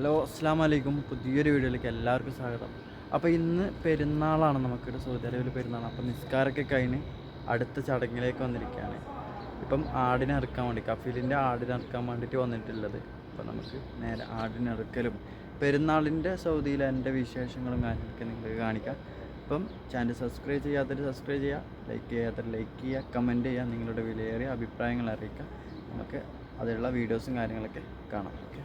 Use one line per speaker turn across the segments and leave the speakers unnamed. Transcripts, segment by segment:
Hello അസ്സാം വലൈക്കും പുതിയൊരു വീഡിയോയിലേക്ക് എല്ലാവർക്കും സ്വാഗതം. അപ്പോൾ ഇന്ന് പെരുന്നാളാണ് നമുക്കൊരു സൗദി അറേബ്യയിൽ പെരുന്നാൾ അപ്പോൾ നിസ്കാരൊക്കെ കഴിഞ്ഞ് അടുത്ത ചടങ്ങിലേക്ക് വന്നിരിക്കുകയാണ്. ഇപ്പം ആടിനെ ഇറക്കാൻ വേണ്ടി കഫീലിന്റെ ആടിനെ ഇറക്കാൻ വേണ്ടിയിട്ട് വന്നിട്ടുള്ളത്. അപ്പോൾ നമുക്ക് നേരെ ആടിനെ ഇറക്കലും പെരുന്നാളിന്റെ സൗദിയിലെ എന്റെ വിശേഷങ്ങളും കാര്യങ്ങളൊക്കെ നിങ്ങൾക്ക് കാണിക്കാം. ഇപ്പം ചാനൽ സബ്സ്ക്രൈബ് ചെയ്യാത്തവർ സബ്സ്ക്രൈബ് ചെയ്യുക ലൈക്ക് ചെയ്യാത്തവർ ലൈക്ക് ചെയ്യുക കമന്റ് ചെയ്യുക നിങ്ങളുടെ വിലയേറിയ അഭിപ്രായങ്ങൾ അറിയിക്കുക. നമുക്ക് അതിലുള്ള വീഡിയോസും കാര്യങ്ങളൊക്കെ കാണാം. ഓക്കെ.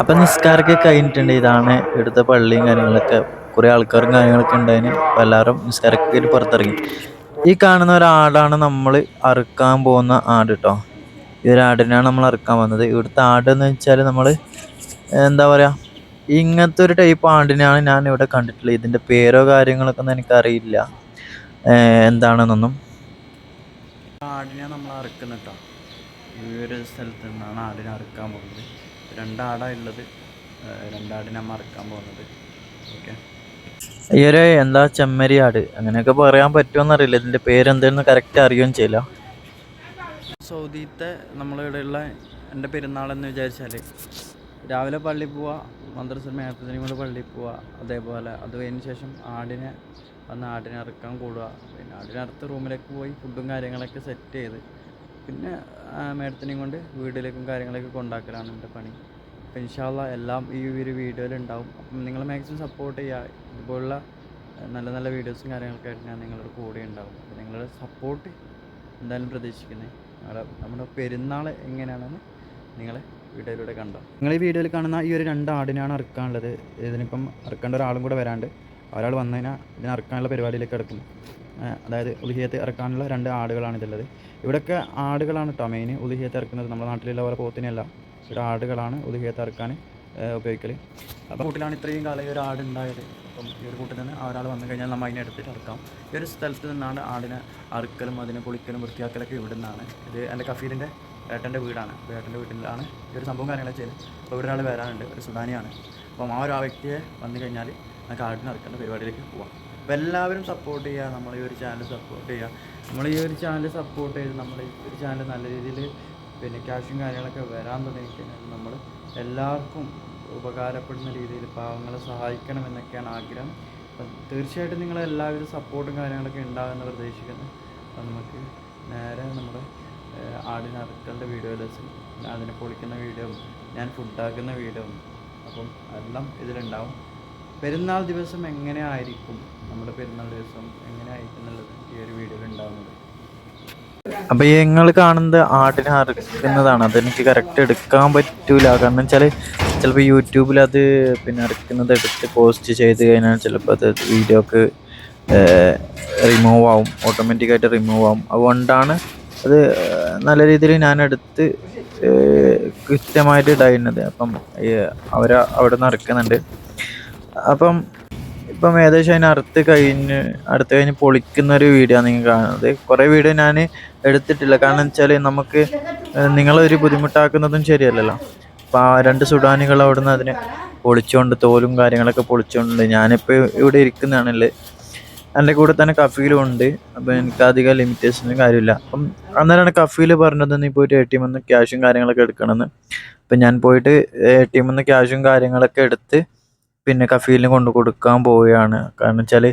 അപ്പം നിസ്കാരമൊക്കെ കഴിഞ്ഞിട്ടുണ്ട്. ഇതാണ് ഇവിടുത്തെ പള്ളിയും കാര്യങ്ങളൊക്കെ. കുറേ ആൾക്കാരും കാര്യങ്ങളൊക്കെ ഉണ്ടായിന്. എല്ലാവരും നിസ്കാരമൊക്കെ പുറത്തിറങ്ങി. ഈ കാണുന്ന ഒരാടാണ് നമ്മൾ അറുക്കാൻ പോകുന്ന ആട് കേട്ടോ ഈ ഒരു ആടിനാണ് നമ്മൾ അറുക്കാൻ വന്നത്. ഇവിടുത്തെ എന്ന് വെച്ചാൽ നമ്മൾ എന്താ പറയുക ഇങ്ങനത്തെ ഒരു ടൈപ്പ് ആടിനെയാണ് ഞാൻ ഇവിടെ കണ്ടിട്ടുള്ളത്. ഇതിന്റെ പേരോ കാര്യങ്ങളൊക്കെ ഒന്നും എനിക്കറിയില്ല. എന്താണെന്നൊന്നും.
ആടിനെ നമ്മൾ അറുക്കുന്ന കേട്ടോ ഈ ഒരു സ്ഥലത്ത് നിന്നാണ് ആടിനെ അറുക്കാൻ പോകുന്നത്. രണ്ടാടാണ് ഉള്ളത് രണ്ടാടിനെ മറക്കാൻ പോകുന്നത്. ഓക്കെ.
ഈ ഒരു എന്താ ചെമ്മരി ആട് അങ്ങനെയൊക്കെ പറയാൻ പറ്റുമെന്നറിയില്ല ഇതിന്റെ പേരെന്തെന്ന് കറക്റ്റ് അറിയുകയും ചെയ്യില്ല.
സൗദിത്തെ നമ്മളിവിടെയുള്ള എന്റെ പെരുന്നാളെന്ന് വിചാരിച്ചാൽ രാവിലെ പള്ളിയിൽ പോവുക മദ്രസ മേത്തതിനും കൂടെ പള്ളിയിൽ പോവുക അതേപോലെ അത് കഴിഞ്ഞ ശേഷം ആടിനെ വന്ന് ആടിനെ ഇറക്കാൻ കൂടുക. പിന്നെ ആടിനെ അറുത്ത് റൂമിലേക്ക് പോയി ഫുഡും കാര്യങ്ങളൊക്കെ സെറ്റ് ചെയ്ത് പിന്നെ മേഡത്തിനെയും കൊണ്ട് വീട്ടിലേക്കും കാര്യങ്ങളൊക്കെ കൊണ്ടാക്കലാണ് എന്റെ പണി. അപ്പം ഇൻഷാല്ല എല്ലാം ഈ ഒരു വീഡിയോയിൽ ഉണ്ടാവും. അപ്പം നിങ്ങൾ മാക്സിമം സപ്പോർട്ട് ചെയ്യുക. ഇതുപോലുള്ള നല്ല നല്ല വീഡിയോസും കാര്യങ്ങളൊക്കെ ഞാൻ നിങ്ങളുടെ കൂടെ ഉണ്ടാവും. അപ്പോൾ നിങ്ങളുടെ സപ്പോർട്ട് എന്തായാലും പ്രതീക്ഷിക്കുന്നത് നമ്മുടെ നമ്മുടെ പെരുന്നാൾ എങ്ങനെയാണെന്ന് നിങ്ങൾ വീഡിയോയിലൂടെ കണ്ടോ. നിങ്ങൾ ഈ വീഡിയോയിൽ കാണുന്ന ഈ ഒരു രണ്ട് ആടിനാണ് അറുക്കാനുള്ളത്. ഇതിനിപ്പം അറുക്കേണ്ട ഒരാളും കൂടെ വരാണ്ട്. ഒരാൾ വന്നു കഴിഞ്ഞാൽ ഇതിനെ അറുക്കാനുള്ള പരിപാടിയിലേക്ക് കിടക്കും അതായത് ഉലുഹിയത്ത് ഇറക്കാനുള്ള രണ്ട് ആടുകളാണ് ഇതുള്ളത്. ഇവിടെയൊക്കെ ആടുകളാണ് കേട്ടോ മെയിൻ ഉലുഹിയത്ത് ഇറക്കുന്നത് നമ്മുടെ നാട്ടിലുള്ള പോലെ പോത്തിനെയല്ല. ഇവിടെ ആടുകളാണ് ഉലുഹിയത്ത് ഇറക്കാൻ ഉപയോഗിക്കൽ അപ്പോൾ കൂട്ടിലാണ് ഇത്രയും കാലം ഈ ഒരു ആട് ഉണ്ടായത്. അപ്പം ഈ ഒരു കൂട്ടിൽ നിന്ന് ഒരാൾ വന്നു കഴിഞ്ഞാൽ നമ്മൾ അതിനെ എടുത്തിട്ട് ഇറക്കാം. ഈ ഒരു സ്ഥലത്ത് നിന്നാണ് ആടിനെ അറുക്കലും അതിനെ പൊളിക്കലും വൃത്തിയാക്കലൊക്കെ ഇവിടെ നിന്നാണ് ഇത് എന്റെ കഫീലിന്റെ ഏട്ടന്റെ വീടാണ്. അപ്പോൾ ഏട്ടന്റെ വീട്ടിലാണ് ഈ ഒരു സംഭവം കാര്യങ്ങളൊക്കെ ചെയ്ത് അപ്പോൾ ഇവിടെ ഒരാൾ വരാനുണ്ട് ഒരു സുഡാനിയാണ് അപ്പം ആ ഒരു ആ വ്യക്തിയെ വന്നു കഴിഞ്ഞാൽ നമുക്ക് ആടിനെ അറുക്കേണ്ട പരിപാടിയിലേക്ക് പോവാം. അപ്പോൾ എല്ലാവരും സപ്പോർട്ട് ചെയ്യുക നമ്മൾ ഈ ഒരു ചാനൽ സപ്പോർട്ട് ചെയ്യുക നമ്മൾ ഈ ഒരു ചാനൽ സപ്പോർട്ട് ചെയ്ത് നമ്മൾ ഈ ഒരു ചാനൽ നല്ല രീതിയിൽ പിന്നെ ക്യാഷും കാര്യങ്ങളൊക്കെ വരാൻ തുടങ്ങിക്കഴിഞ്ഞാൽ നമ്മൾ എല്ലാവർക്കും ഉപകാരപ്പെടുന്ന രീതിയിൽ പാവങ്ങളെ സഹായിക്കണം എന്നൊക്കെയാണ് ആഗ്രഹം. അപ്പം തീർച്ചയായിട്ടും നിങ്ങൾ എല്ലാവിധ സപ്പോർട്ടും കാര്യങ്ങളൊക്കെ ഉണ്ടാകുമെന്ന് പ്രതീക്ഷിക്കുന്നു. അപ്പം നമുക്ക് നേരെ നമ്മുടെ അറുക്കളുടെ വീഡിയോ ലെസ് അതിനെ പൊളിക്കുന്ന വീഡിയോ ഞാൻ ഫുഡാക്കുന്ന വീഡിയോ അപ്പം എല്ലാം ഇതിലുണ്ടാവും. പെരുന്നാൾ ദിവസം എങ്ങനെ ആയിരിക്കും നമ്മുടെ പെരുന്നാൾ ദിവസം എങ്ങനെ ആയിരിക്കും എന്നുള്ളത് ഈ ഒരു വീഡിയോയിൽ ഉണ്ടാകുന്നത്
അപ്പൊ ഞങ്ങൾ കാണുന്നത് ആടിനെ അറുക്കുന്നതാണ്. അതെനിക്ക് കറക്റ്റ് എടുക്കാൻ പറ്റൂല. കാരണം വെച്ചാൽ ചിലപ്പോൾ യൂട്യൂബിൽ അത് പിന്നെ അറുക്കുന്നത് എടുത്ത് പോസ്റ്റ് ചെയ്ത് കഴിഞ്ഞാൽ ചിലപ്പോൾ അത് വീഡിയോക്ക് റിമൂവ് ആവും. ഓട്ടോമാറ്റിക്കായിട്ട് റിമൂവ് ആവും. അതുകൊണ്ടാണ് അത് നല്ല രീതിയിൽ ഞാൻ എടുത്ത് കൃത്യമായിട്ട് ഇടയുന്നത് അപ്പം അവർ അവിടെ നിന്ന് അറുക്കുന്നുണ്ട്. അപ്പം ഇപ്പം ഏകദേശം അതിന് അറുത്ത് കഴിഞ്ഞ് അടുത്ത് കഴിഞ്ഞ് പൊളിക്കുന്ന ഒരു വീഡിയോ ആണ് നിങ്ങൾ കാണുന്നത്. കുറേ വീഡിയോ ഞാൻ എടുത്തിട്ടില്ല. കാരണം വെച്ചാൽ നമുക്ക് നിങ്ങളൊരു ബുദ്ധിമുട്ടാക്കുന്നതും ശരിയല്ലല്ലോ. അപ്പോൾ ആ രണ്ട് സുഡാനികൾ അവിടെ നിന്ന് അതിനെ പൊളിച്ചുകൊണ്ട് തോലും കാര്യങ്ങളൊക്കെ പൊളിച്ചുകൊണ്ട് ഞാനിപ്പോൾ ഇവിടെ ഇരിക്കുന്നതാണല്ലേ എന്റെ കൂടെ തന്നെ കഫീലും ഉണ്ട്. അപ്പോൾ എനിക്ക് അധികം ലിമിറ്റേഷനും കാര്യമില്ല. അപ്പം അന്നേരമാണ് കഫീൽ പറഞ്ഞത് നീ പോയിട്ട് എ ടി എമ്മിൽ നിന്ന് ക്യാഷും കാര്യങ്ങളൊക്കെ എടുക്കണമെന്ന്. അപ്പം ഞാൻ പോയിട്ട് എ ടി എമ്മിൽ നിന്ന് ക്യാഷും കാര്യങ്ങളൊക്കെ എടുത്ത് പിന്നെ കഫീലിന് കൊണ്ട് കൊടുക്കാൻ പോവുകയാണ്. കാരണം വെച്ചാൽ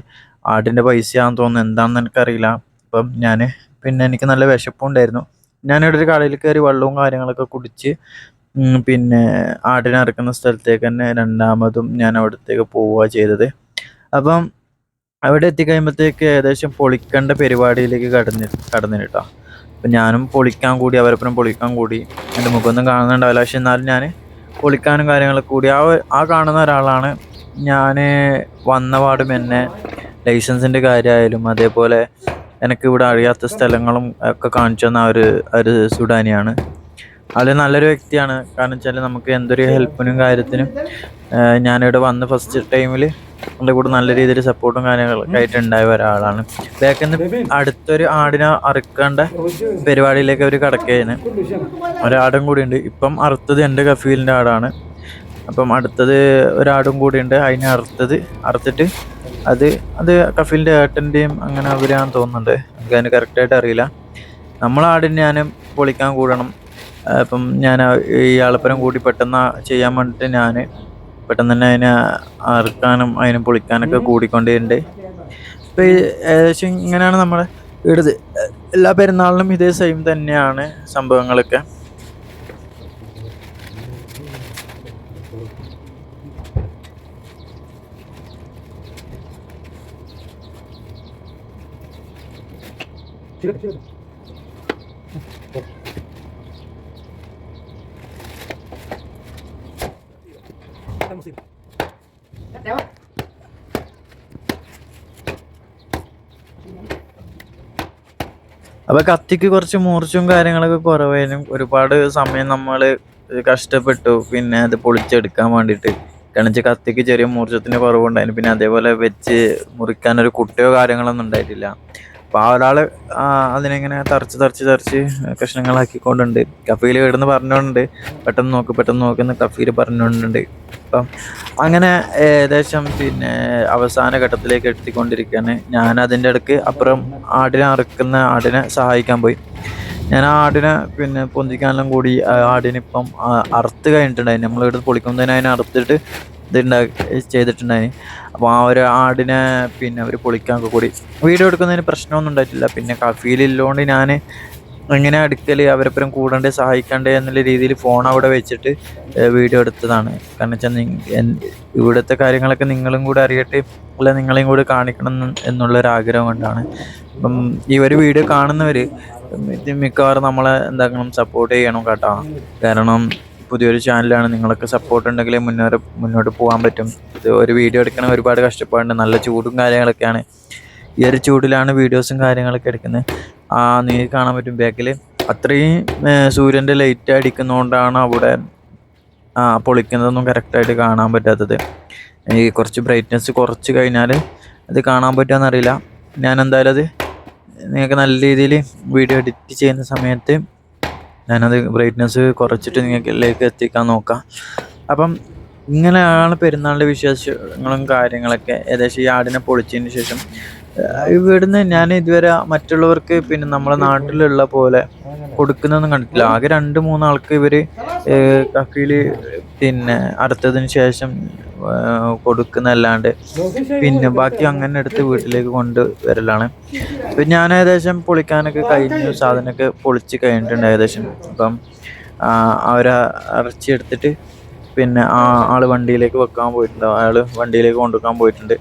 ആടിന്റെ പൈസയാണെന്ന് തോന്നുന്നു. എന്താണെന്ന് എനിക്കറിയില്ല. അപ്പം ഞാൻ പിന്നെ എനിക്ക് നല്ല വിശപ്പുണ്ടായിരുന്നു. ഞാനിവിടെ ഒരു കടയിൽ കയറി വെള്ളവും കാര്യങ്ങളൊക്കെ കുടിച്ച് പിന്നെ ആടിനെ ഇറക്കുന്ന സ്ഥലത്തേക്ക് തന്നെ രണ്ടാമതും ഞാൻ അവിടത്തേക്ക് പോവുക ചെയ്തത്. അപ്പം അവിടെ എത്തിക്കഴിയുമ്പോഴത്തേക്ക് ഏകദേശം പൊളിക്കേണ്ട പരിപാടിയിലേക്ക് കടന്നി കടന്നു കേട്ടോ അപ്പം ഞാനും പൊളിക്കാൻ കൂടി അവരൊപ്പം പൊളിക്കാൻ കൂടി. എന്റെ മുഖമൊന്നും കാണുന്നുണ്ടാവില്ല. പക്ഷെ എന്നാലും ഞാൻ പൊളിക്കാനും കാര്യങ്ങളൊക്കെ കൂടി. ആ ആ കാണുന്ന ഒരാളാണ് ഞാൻ വന്ന പാടും എന്നെ ലൈസൻസിന്റെ കാര്യമായാലും അതേപോലെ എനിക്ക് ഇവിടെ അറിയാത്ത സ്ഥലങ്ങളും ഒക്കെ കാണിച്ചു തന്ന ഒരു ഒരു സുഡാനിയാണ്. അത് നല്ലൊരു വ്യക്തിയാണ്. കാരണം വെച്ചാൽ നമുക്ക് എന്തൊരു ഹെൽപ്പിനും കാര്യത്തിനും ഞാനിവിടെ വന്ന് ഫസ്റ്റ് ടൈമിൽ എന്റെ കൂടെ നല്ല രീതിയിൽ സപ്പോർട്ടും കാര്യങ്ങളൊക്കെ ആയിട്ട് ഉണ്ടായ ഒരാളാണ്. ബാക്കിൽ അടുത്തൊരു ആടിനെ അറുക്കേണ്ട പരിപാടിയിലേക്ക് അവർ കിടക്കുകയാണ്. ഒരാടും കൂടി ഉണ്ട്. ഇപ്പം അറുത്തത് എന്റെ കഫീലിന്റെ ആടാണ്. അപ്പം അടുത്തത് ഒരാടും കൂടിയുണ്ട് അതിനെ അറുത്തത് അറുത്തിട്ട് അത് അത് കഫീലിന്റെ ഏട്ടന്റെയും അങ്ങനെ അവരാന്ന് തോന്നുന്നുണ്ട്. എനിക്ക് അതിന് കറക്റ്റായിട്ട് അറിയില്ല. നമ്മളാടിന് ഞാൻ പൊളിക്കാൻ കൂടണം. അപ്പം ഞാൻ ഈ ആളപ്പരം കൂടി പെട്ടെന്ന് ചെയ്യാൻ വേണ്ടിയിട്ട് ഞാൻ പെട്ടെന്ന് തന്നെ അതിനെ അറുക്കാനും അതിനെ പൊളിക്കാനൊക്കെ കൂടിക്കൊണ്ടേണ്ട് ഇപ്പം ഈ ഏകദേശം ഇങ്ങനെയാണ് നമ്മുടെ വീട് എല്ലാ പെരുന്നാളിനും ഇതേ സെയിം തന്നെയാണ് സംഭവങ്ങളൊക്കെ. അപ്പൊ കത്തിക്ക് കുറച്ച് മൂർച്ചും കാര്യങ്ങളൊക്കെ കുറവായാലും ഒരുപാട് സമയം നമ്മൾ കഷ്ടപ്പെട്ടു. പിന്നെ അത് പൊളിച്ചെടുക്കാൻ വേണ്ടിയിട്ട്. കാരണം വെച്ചാൽ കത്തിക്ക് ചെറിയ മൂർച്ചത്തിന് കുറവുണ്ടായിരുന്നു. പിന്നെ അതേപോലെ വെച്ച് മുറിക്കാൻ ഒരു കുട്ടിയോ കാര്യങ്ങളൊന്നും ഉണ്ടായിട്ടില്ല. അപ്പോൾ ആ ഒരാൾ അതിനെങ്ങനെ തറച്ച് തറച്ച് തറച്ച് കഷ്ണങ്ങളാക്കിക്കൊണ്ടുണ്ട്. കഫീൽ ഇവിടുന്ന് പറഞ്ഞുകൊണ്ട് പെട്ടെന്ന് നോക്ക് പെട്ടെന്ന് നോക്കുന്ന കഫീൽ പറഞ്ഞുകൊണ്ടുണ്ട് അപ്പം അങ്ങനെ ഏകദേശം പിന്നെ അവസാന ഘട്ടത്തിലേക്ക് എത്തിക്കൊണ്ടിരിക്കുകയാണ് ഞാൻ അതിന്റെ ഇടയ്ക്ക് അപ്പുറം ആടിനെ അറുക്കുന്ന ആടിനെ സഹായിക്കാൻ പോയി. ഞാൻ ആ ആടിനെ പിന്നെ പൊന്തിക്കാനെല്ലാം കൂടി ആടിനിപ്പം അറുത്ത് കഴിഞ്ഞിട്ടുണ്ടായി നമ്മളിവിടെ പൊളിക്കുമ്പോൾ അതിനെ അറുത്തിട്ട് ഇതുണ്ടാക്കി ചെയ്തിട്ടുണ്ടായി അപ്പോൾ ആ ഒരു ആടിനെ പിന്നെ അവർ പൊളിക്കാനൊക്കെ കൂടി. വീഡിയോ എടുക്കുന്നതിന് പ്രശ്നമൊന്നും ഉണ്ടായിട്ടില്ല. പിന്നെ കഫീലില്ലോണ്ട് ഞാൻ എങ്ങനെ അടുക്കൽ അവരപ്പുറം കൂടണ്ടേ സഹായിക്കണ്ടേ എന്നുള്ള രീതിയിൽ ഫോൺ അവിടെ വെച്ചിട്ട് വീഡിയോ എടുത്തതാണ്. കാരണം വെച്ചാൽ ഇവിടുത്തെ കാര്യങ്ങളൊക്കെ നിങ്ങളും കൂടെ അറിയട്ടെ അല്ല നിങ്ങളെയും കൂടെ കാണിക്കണം എന്നുള്ളൊരാഗ്രഹം കൊണ്ടാണ്. അപ്പം ഈ ഒരു വീഡിയോ കാണുന്നവർ മിക്കവാറും നമ്മളെ എന്താക്കണം സപ്പോർട്ട് ചെയ്യണം കേട്ടോ. കാരണം പുതിയൊരു ചാനലാണ് നിങ്ങളൊക്കെ സപ്പോർട്ട് ഉണ്ടെങ്കിലേ മുന്നോട്ട് മുന്നോട്ട് പോകാൻ പറ്റും. ഇത് ഒരു വീഡിയോ എടുക്കണം ഒരുപാട് കഷ്ടപ്പാടുണ്ട്. നല്ല ചൂടും കാര്യങ്ങളൊക്കെയാണ്. ഈ ഒരു ചൂടിലാണ് വീഡിയോസും കാര്യങ്ങളൊക്കെ എടുക്കുന്നത്. ആ നീ കാണാൻ പറ്റും ബാക്കിൽ അത്രയും സൂര്യന്റെ ലൈറ്റ് അടിക്കുന്നതുകൊണ്ടാണ് അവിടെ ആ പൊളിക്കുന്നതൊന്നും കറക്റ്റായിട്ട് കാണാൻ പറ്റാത്തത്. ഈ കുറച്ച് ബ്രൈറ്റ്നെസ് കുറച്ച് കഴിഞ്ഞാൽ അത് കാണാൻ പറ്റുമെന്നറിയില്ല ഞാൻ എന്തായാലും അത് നിങ്ങൾക്ക് നല്ല രീതിയിൽ വീഡിയോ എഡിറ്റ് ചെയ്യുന്ന സമയത്ത് ഞാനത് ബ്രൈറ്റ്നസ് കുറച്ചിട്ട് നിങ്ങൾക്കിലേക്ക് എത്തിക്കാൻ നോക്കാം. അപ്പം ഇങ്ങനെയാണ് പെരുന്നാളിന്റെ വിശേഷങ്ങളും കാര്യങ്ങളൊക്കെ ഏകദേശം ഈ ആടിനെ പൊളിച്ചതിന് ശേഷം ഇവിടുന്ന് ഞാൻ ഇതുവരെ മറ്റുള്ളവർക്ക് പിന്നെ നമ്മളെ നാട്ടിലുള്ള പോലെ കൊടുക്കുന്നൊന്നും കണ്ടിട്ടില്ല. ആകെ രണ്ട് മൂന്നാൾക്ക് ഇവർ കഫീൽ പിന്നെ അടുത്തതിന് ശേഷം ഏഹ് കൊടുക്കുന്നതല്ലാണ്ട് പിന്നെ ബാക്കി അങ്ങനെ എടുത്ത് വീട്ടിലേക്ക് കൊണ്ട് വരലാണ് ഇപ്പം ഞാൻ ഏകദേശം പൊളിക്കാനൊക്കെ കഴിഞ്ഞു സാധനമൊക്കെ പൊളിച്ച് കഴിഞ്ഞിട്ടുണ്ട് ഏകദേശം അപ്പം അവരെ ഇറച്ചി എടുത്തിട്ട് പിന്നെ ആ ആൾ വണ്ടിയിലേക്ക് വെക്കാൻ പോയിട്ടുണ്ട് അയാൾ വണ്ടിയിലേക്ക് കൊണ്ടുവെക്കാൻ പോയിട്ടുണ്ട്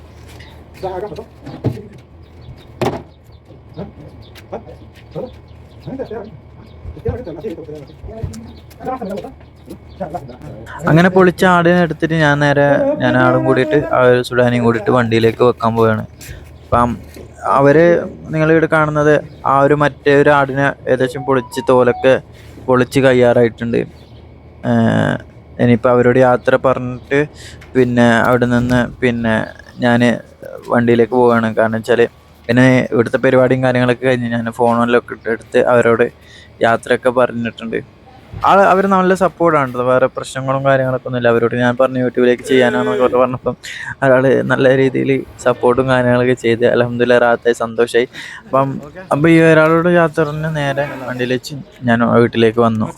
അങ്ങനെ പൊളിച്ച ആടിനെ എടുത്തിട്ട് ഞാൻ നേരെ ഞാൻ ആടും കൂടിയിട്ട് ആ ഒരു സുഡാനിയും കൂടിയിട്ട് വണ്ടിയിലേക്ക് വെക്കാൻ പോവാണ്. അപ്പം അവർ നിങ്ങളിവിടെ കാണുന്നത് ആ ഒരു മറ്റേ ഒരു ആടിനെ ഏകദേശം പൊളിച്ച് തോലൊക്കെ പൊളിച്ച് കയ്യാറായിട്ടുണ്ട്. ഇനിയിപ്പോൾ അവരോട് യാത്ര പറഞ്ഞിട്ട് പിന്നെ അവിടെ നിന്ന് പിന്നെ ഞാൻ വണ്ടിയിലേക്ക് പോവുകയാണ് കാരണം വെച്ചാൽ പിന്നെ ഇവിടുത്തെ പരിപാടിയും കാര്യങ്ങളൊക്കെ കഴിഞ്ഞ് ഞാൻ ഫോണിലൊക്കെ എടുത്ത് അവരോട് യാത്രയൊക്കെ പറഞ്ഞിട്ടുണ്ട്. ആൾ അവർ നല്ല സപ്പോർട്ടാണ് വേറെ പ്രശ്നങ്ങളും കാര്യങ്ങളൊക്കെ ഒന്നുമില്ല. അവരോട് ഞാൻ പറഞ്ഞു യൂട്യൂബിലേക്ക് ചെയ്യാനാണെന്നൊക്കെ പറഞ്ഞപ്പം അയാൾ നല്ല രീതിയിൽ സപ്പോർട്ടും കാര്യങ്ങളൊക്കെ ചെയ്ത് അലഹമ്മദില്ല റാത്തായി സന്തോഷമായി അപ്പം അപ്പം ഈ ഒരാളോട് യാത്ര നേരെ വണ്ടിയിൽ വെച്ച് ഞാൻ വീട്ടിലേക്ക് വന്നു.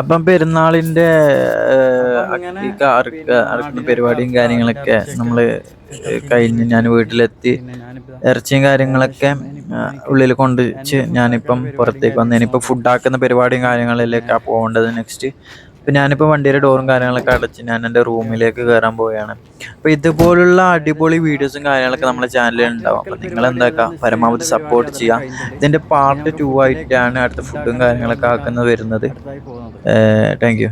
അപ്പം പെരുന്നാളിന്റെ പരിപാടിയും കാര്യങ്ങളൊക്കെ നമ്മൾ കഴിഞ്ഞ് ഞാൻ വീട്ടിലെത്തി. ഇറച്ചിയും കാര്യങ്ങളൊക്കെ ഉള്ളിൽ കൊണ്ട് വെച്ച് ഞാനിപ്പം പുറത്തേക്ക് വന്നു. ഇനിയിപ്പോൾ ഫുഡ് ആക്കുന്ന പരിപാടിയും കാര്യങ്ങളിലേക്കാണ് പോകേണ്ടത് നെക്സ്റ്റ് ഇപ്പം ഞാനിപ്പോൾ വണ്ടിയുടെ ഡോറും കാര്യങ്ങളൊക്കെ അടച്ച് ഞാൻ എന്റെ റൂമിലേക്ക് കയറാൻ പോവുകയാണ്. അപ്പോൾ ഇതുപോലുള്ള അടിപൊളി വീഡിയോസും കാര്യങ്ങളൊക്കെ നമ്മുടെ ചാനലിൽ ഉണ്ടാവും. അപ്പോൾ നിങ്ങൾ എന്താക്കുക പരമാവധി സപ്പോർട്ട് ചെയ്യുക ഇതിന്റെ പാർട്ട് ടു ആയിട്ടാണ് അടുത്ത ഫുഡും കാര്യങ്ങളൊക്കെ ആക്കുന്നത് വരുന്നത്. താങ്ക്